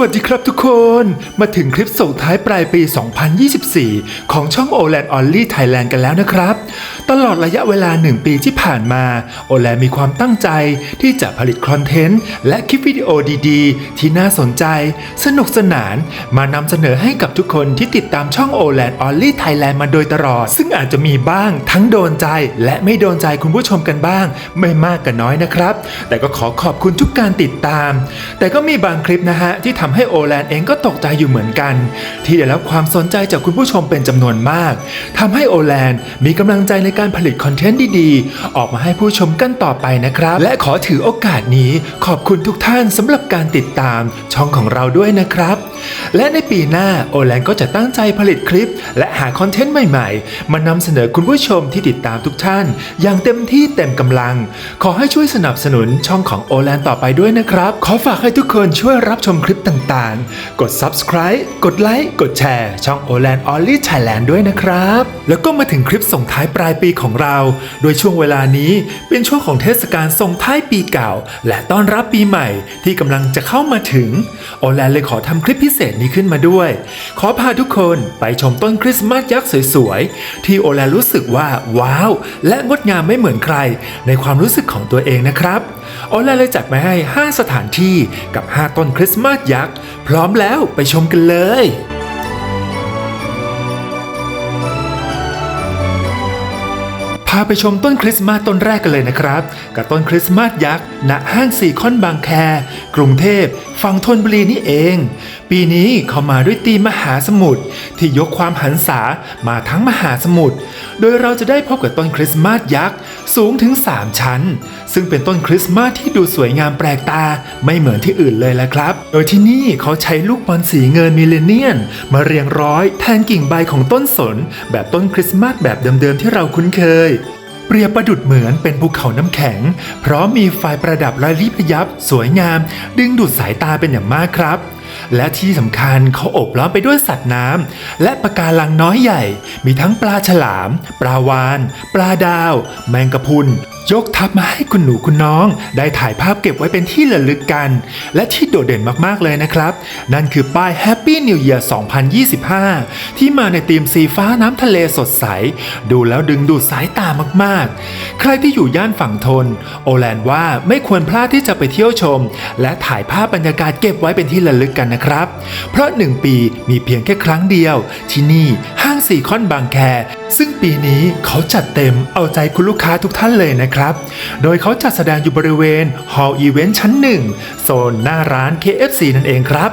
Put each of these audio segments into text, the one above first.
สวัสดีครับทุกคน มาถึงคลิปส่งท้ายปลายปี 2024 ของช่อง o l a n Only Thailand กันแล้วนะครับ ตลอดระยะเวลา 1 ปีที่ผ่านมา o l a n มีความตั้งใจที่จะผลิตคอนเทนต์ และคลิปวิดีโอดีๆ ที่น่าสนใจ สนุกสนานมานำเสนอให้กับทุกคนที่ติดตามช่อง o l a n Only Thailand มาโดยตลอด ซึ่งอาจจะมีบ้างทั้งโดนใจและไม่โดนใจคุณผู้ชมกันบ้าง ไม่มากก็น้อยนะครับ แต่ก็ขอขอบคุณทุกการติดตาม แต่ก็มีบางคลิปนะฮะที่ทำให้โอแลนเองก็ตกใจอยู่เหมือนกัน ที่ได้รับความสนใจจากคุณผู้ชมเป็นจำนวนมากทำให้โอแลนมีกำลังใจในการผลิตคอนเทนต์ดีๆ ออกมาให้ผู้ชมกันต่อไปนะครับ และขอถือโอกาสนี้ขอบคุณทุกท่านสำหรับการติดตามช่องของเราด้วยนะครับ และในปีหน้าโอแลนก็จะตั้งใจผลิตคลิป และหาคอนเทนต์ใหม่ๆ มานำเสนอคุณผู้ชมที่ติดตามทุกท่าน อย่างเต็มที่เต็มกำลัง ขอให้ช่วยสนับสนุนช่องของโอแลนต่อไปด้วยนะครับ ขอฝากให้ทุกคนช่วยรับชมคลิปต่างๆ กด subscribe กดไลค์กดแชร์ช่องโอแลนออลลี่ไทยแลนด์ด้วยนะครับ แล้วก็มาถึงคลิปส่งท้ายปลายปีของเรา โดยช่วงเวลานี้เป็นช่วงของเทศกาลส่งท้ายปีเก่า และต้อนรับปีใหม่ที่กำลังจะเข้ามาถึง โอแลนเลยขอทำคลิปพิเศษนี้ขึ้นมาด้วย ขอพาทุกคนไปชมต้นคริสต์มาสยักษ์สวยๆ ที่โอแลนรู้สึกว่าว้าว และงดงามไม่เหมือนใคร ในความรู้สึกของตัวเองนะครับโอแลนเลยจัดมาให้ 5 สถานที่กับ 5 ต้นคริสต์มาสยักษ์พร้อมแล้วไปชมกันเลยาไปชมต้นคริสต์มาสต้นแรกกันเลยนะครับ กับต้นคริสต์มาสยักษ์ณห้างสี่คอนบางแค กรุงเทพฝั่งธนบุรีนี่เอง ปีนี้เขามาด้วยตีมหาสมุทรที่ยกความหันษามาทั้งมหาสมุทรโดยเราจะได้พบกับต้นคริสต์มาสยักษ์ สูงถึง 3 ชั้น ซึ่งเป็นต้นคริสต์มาสที่ดูสวยงามแปลกตาไม่เหมือนที่อื่นเลยละครับ โดยที่นี่เขาใช้ลูกบอลสีเงินมิเลเนียน มาเรียงร้อยแทนกิ่งใบของต้นสน แบบต้นคริสต์มาสแบบเดิมๆที่เราคุ้นเคยเปรียบประดุดเหมือนเป็นภูเขาน้ำแข็ง เพร้อมมีไฟประดับระลิบระยับ สวยงาม ดึงดูดสายตาเป็นอย่างมากครับ และที่สำคัญเขาอบล้อมไปด้วยสัตว์น้ำและปะการังน้อยใหญ่ มีทั้งปลาฉลาม ปลาวาน ปลาดาว แมงกะพรุน ยกทัพมาให้คุณหนูคุณน้อง ได้ถ่ายภาพเก็บไว้เป็นที่ระลึกกัน และที่โดดเด่นมากๆเลยนะครับ นั่นคือป้าย Happy New Year 2025 ที่มาในธีมสีฟ้าน้ำทะเลสดใส ดูแล้วดึงดูดสายตามากๆ ใครที่อยู่ย่านฝั่งทน โอแลนว่าไม่ควรพลาดที่จะไปเที่ยวชม และถ่ายภาพบรรยากาศเก็บไว้เป็นที่ระลึกกันนะครับ เพราะหนึ่งปีมีเพียงแค่ครั้งเดียว ที่นี่ห้างสี่คอนบางแค ซึ่งปีนี้เขาจัดเต็มเอาใจคุณลูกค้าทุกท่านเลยนะครับโดยเขาจัดแสดงอยู่บริเวณ Hall Event ชั้นหนึ่งโซนหน้าร้าน KFC นั่นเองครับ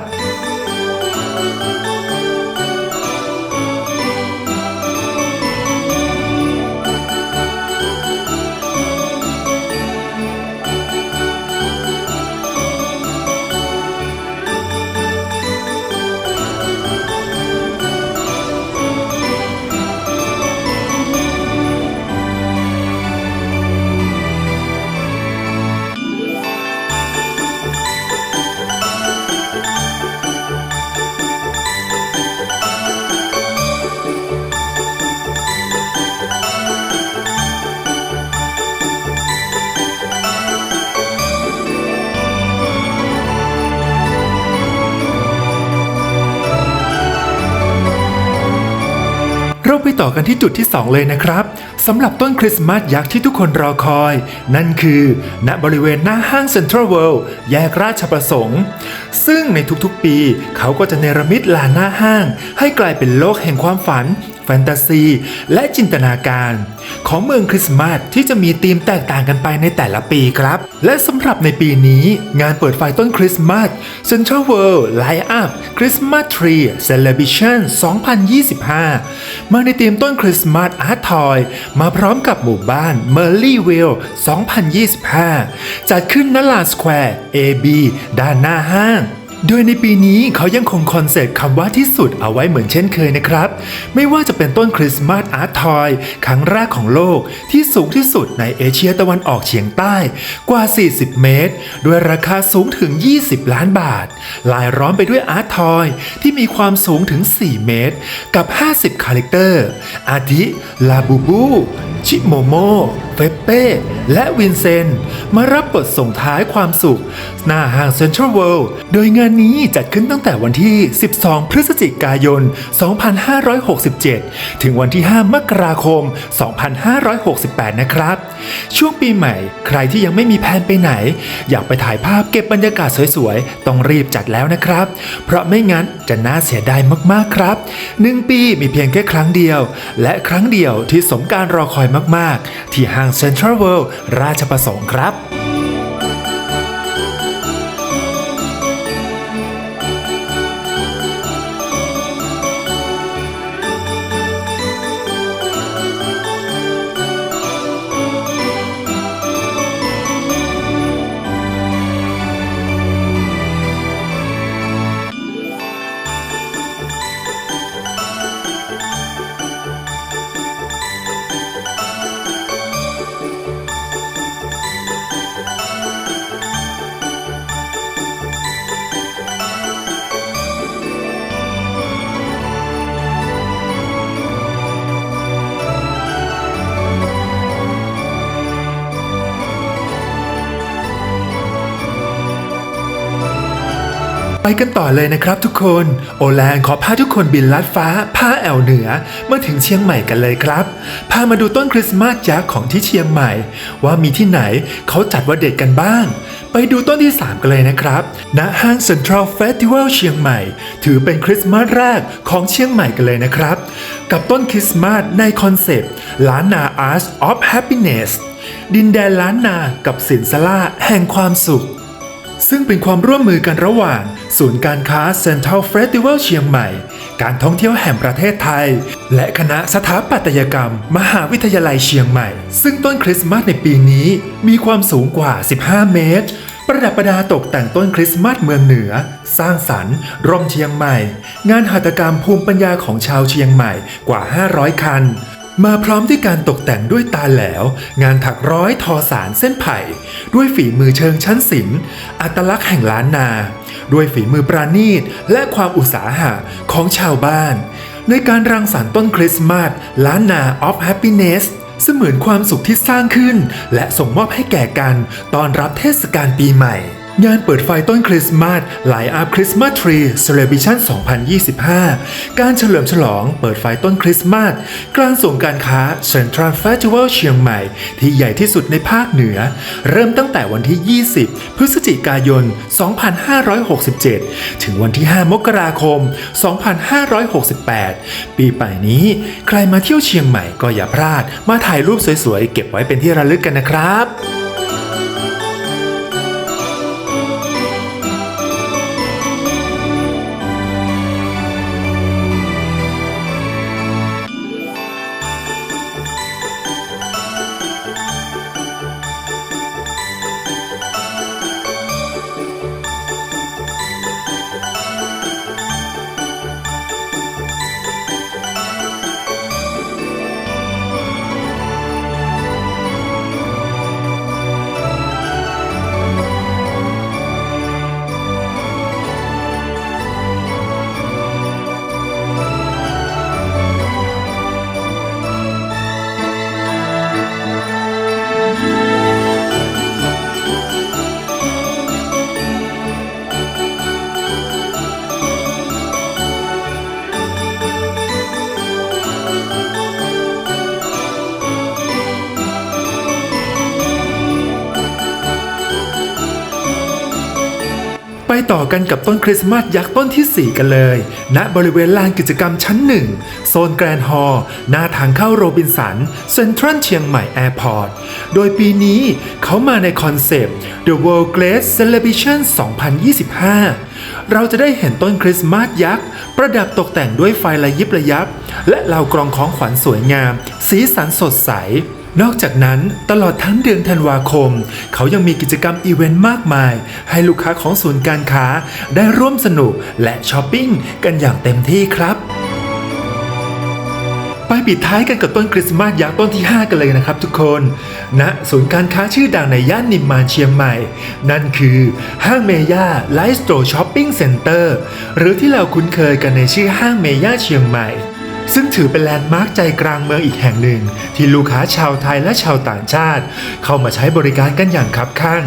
ต่อกันที่จุดที่ 2 เลยนะครับสำหรับต้นคริสต์มาสยักษ์ที่ทุกคนรอคอย นั่นคือ ณบริเวณหน้าห้างเซ็นทรัลเวิลด์แยกราชประสงค์ ซึ่งในทุกๆปีเขาก็จะเนรมิตลานหน้าห้าง ให้กลายเป็นโลกแห่งความฝัน แฟนตาซี และจินตนาการ ของเมืองคริสต์มาสที่จะมีธีมแตกต่างกันไปในแต่ละปีครับ และสำหรับในปีนี้งานเปิดไฟต้นคริสต์มาส Central World Light Up Christmas Tree Celebration 2025 มาในธีมต้นคริสต์มาสอาร์ตทอยมาพร้อมกับหมู่บ้าน m e r l y v i l l e 2025 จัดขึ้นณลาสแควร์ AB ด้านหน้าห้าง โดยในปีนี้เขายังคงคอนเซ็ปต์คำว่าที่สุดเอาไว้เหมือนเช่นเคยนะครับ ไม่ว่าจะเป็นต้นคริสต์มาสอาร์ตทอยครั้งแรกของโลกที่สูงที่สุดในเอเชียตะวันออกเฉียงใต้กว่า 40 เมตร ด้วยราคาสูงถึง 20 ล้านบาท ลายล้อมไปด้วยอาร์ตทอยที่มีความสูงถึง 4 เมตร กับ 50 คาแรคเตอร์ อาทิ ลาบูบู ชิโมโมเฟเป้และวินเซนต์มารับบทส่งท้ายความสุข หน้าห้างเซ็นทรัลเวิลด์โดยเงานนี้จัดขึ้นตั้งแต่วันที่ 12 พฤศจิกายน 2567 ถึงวันที่ 5 มกราคม 2568 นะครับ ช่วงปีใหม่ ใครที่ยังไม่มีแผนไปไหน อยากไปถ่ายภาพเก็บบรรยากาศสวยๆ ต้องรีบจัดแล้วนะครับ เพราะไม่งั้นจะน่าเสียดายมากๆครับหนึ่งปีมีเพียงแค่ครั้งเดียว และครั้งเดียวที่สมการรอคอยมากๆ ที่ห้างเซ็นทรัลเวิลด์ราชประสงค์ครับ ไปกันต่อเลยนะครับทุกคน โอแลนขอพาทุกคนบินลัดฟ้าพาแอวเหนือมาถึงเชียงใหม่กันเลยครับพามาดูต้นคริสต์มาสยักษ์ของที่เชียงใหม่ ว่ามีที่ไหนเขาจัดว่าเด็ดกันบ้าง ไปดูต้นที่ 3 กันเลยนะครับ ณห้างเซ็นทรัลเฟสติวัลเชียงใหม่ ถือเป็นคริสต์มาสแรกของเชียงใหม่กันเลยนะครับ กับต้นคริสต์มาสในคอนเซปต์ล้านนา Arts of Happiness ดินแดนล้านนากับสินสลาแห่งความสุข ซึ่งเป็นความร่วมมือกันระหว่าง ศูนย์การค้า Central Festival เชียงใหม่ การท่องเที่ยวแห่งประเทศไทย และคณะสถาปัตยกรรม มหาวิทยาลัยเชียงใหม่ ซึ่งต้นคริสต์มาสในปีนี้มีความสูงกว่า 15 เมตร ประดับประดาตกแต่งต้นคริสต์มาสเมืองเหนือ สร้างสรรค์ร่มเชียงใหม่ งานหัตถกรรมภูมิปัญญาของชาวเชียงใหม่กว่า 500 คัน มาพร้อมด้วยการตกแต่งด้วยตาแหลว งานถักร้อยทอสารเส้นไผ่ ด้วยฝีมือเชิงชั้นศิลป์อัตลักษณ์แห่งล้านนา ด้วยฝีมือปราณีตและความอุตสาหะของชาวบ้าน ในการรังสรรค์ต้นคริสต์มาสล้านนา of happiness เสมือนความสุขที่สร้างขึ้น และส่งมอบให้แก่กันตอนรับเทศกาลปีใหม่ งานเปิดไฟต้นคริสต์มาสไลอัพคริสต์มาสทรีเซเลบิชัน2025 การเฉลิมฉลองเปิดไฟต้นคริสต์มาสกลางส่งการค้า Central Festival เชียงใหม่ ที่ใหญ่ที่สุดในภาคเหนือ เริ่มตั้งแต่วันที่ 20 พฤศจิกายน 2567 ถึงวันที่ 5 มกราคม 2568 ปีใหม่นี้ ใครมาเที่ยวเชียงใหม่ก็อย่าพลาด มาถ่ายรูปสวยๆ เก็บไว้เป็นที่ระลึกกันนะครับ ต่อกันกับต้นคริสต์มาสยักษ์ต้นทีสี่ 4 กันเลย ณบริเวณลานกิจกรรมชั้นหนึ่งโซนแกรนด์ฮอลล์หน้าทางเข้าโรบินสันเซ็นทรัลเชียงใหม่แอร์พอร์ต โดยปีนี้เขามาในคอนเซปต์ The World Great Celebration 2025 เราจะได้เห็นต้นคริสต์มาสยักษ์ ประดับตกแต่งด้วยไฟระยิบระยับ และเหล่ากรองของขวัญสวยงาม สีสันสดใส นอกจากนั้นตลอดทั้งเดือนธันวาคม เขายังมีกิจกรรมอีเวนต์มากมาย ให้ลูกค้าของศูนย์การค้าได้ร่วมสนุกและช้อปปิ้งกันอย่างเต็มที่ครับไปปิดท้ายกันกับต้นคริสต์มาสยักษ์ต้นที่ 5 กันเลยนะครับทุกคนณนะศูนย์การค้าชื่อดังในย่านนิมมานเชียงใหม่ นั่นคือห้างเมย่าไลฟ์สโตร์ช้อปปิ้งเซ็นเตอร์หรือที่เราคุ้นเคยกันในชื่อห้างเมย่าเชียงใหม่ ซึ่งถือเป็นแลนด์มาร์คใจกลางเมืองอีกแห่งหนึ่ง ที่ลูกค้าชาวไทยและชาวต่างชาติ เข้ามาใช้บริการกันอย่างคับคั่ง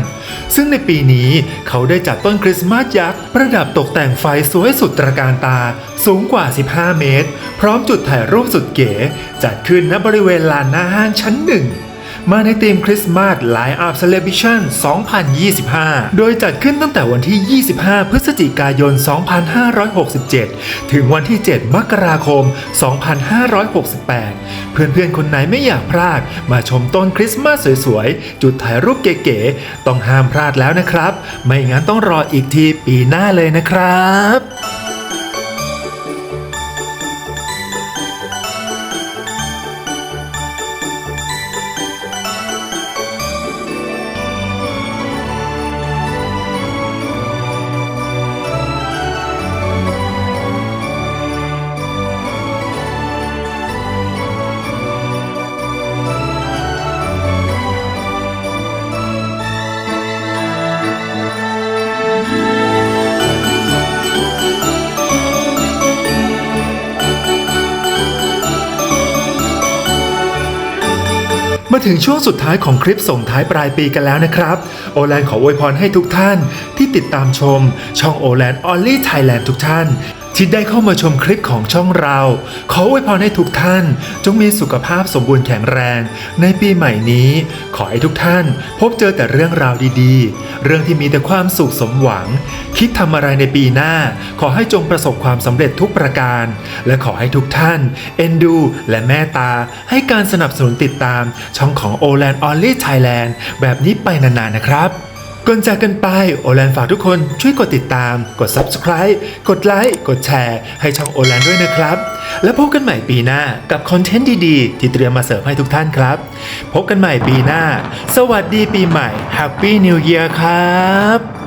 ซึ่งในปีนี้เขาได้จัดต้นคริสต์มาสยักษ์ประดับตกแต่งไฟสวยสุดตระการตา สูงกว่า 15 เมตร พร้อมจุดถ่ายรูปสุดเก๋ จัดขึ้นณบริเวณลานหน้าห้างชั้นหนึ่ง มาในธีมคริสต์มาส Line Up Celebration 2025 โดยจัดขึ้นตั้งแต่วันที่ 25 พฤศจิกายน 2567 ถึงวันที่ 7 มกราคม 2568 เพื่อนๆ คนไหนไม่อยากพลาด มาชมต้นคริสต์มาสสวยๆ จุดถ่ายรูปเก๋ๆ ต้องห้ามพลาดแล้วนะครับ ไม่งั้นต้องรออีกทีปีหน้าเลยนะครับ มาถึงช่วงสุดท้ายของคลิปส่งท้ายปลายปีกันแล้วนะครับ โอแลนขออวยพรให้ทุกท่านที่ติดตามชม ช่องโอแลนออลลี่ไทยแลนด์ทุกท่าน ที่ได้เข้ามาชมคลิปของช่องเรา ขออวยพรให้ทุกท่าน จงมีสุขภาพสมบูรณ์แข็งแรง ในปีใหม่นี้ ขอให้ทุกท่าน พบเจอแต่เรื่องราวดีๆ เรื่องที่มีแต่ความสุขสมหวัง คิดทำอะไรในปีหน้า ขอให้จงประสบความสำเร็จทุกประการ และขอให้ทุกท่าน เอ็นดู และแม่ตา ให้การสนับสนุนติดตาม ช่องของ o l a n d Only Thailand แบบนี้ไปนานๆนะครับ ก่อนจากกันไปโอแลนฝากทุกคนช่วยกดติดตาม กด Subscribe กดไลค์กดแชร์ ให้ช่องโอแลนด้วยนะครับ แล้วพบกันใหม่ปีหน้ากับคอนเทนต์ดีๆ ที่เตรียมมาเสิร์ฟให้ทุกท่านครับ พบกันใหม่ปีหน้า สวัสดีปีใหม่ Happy New Year ครับ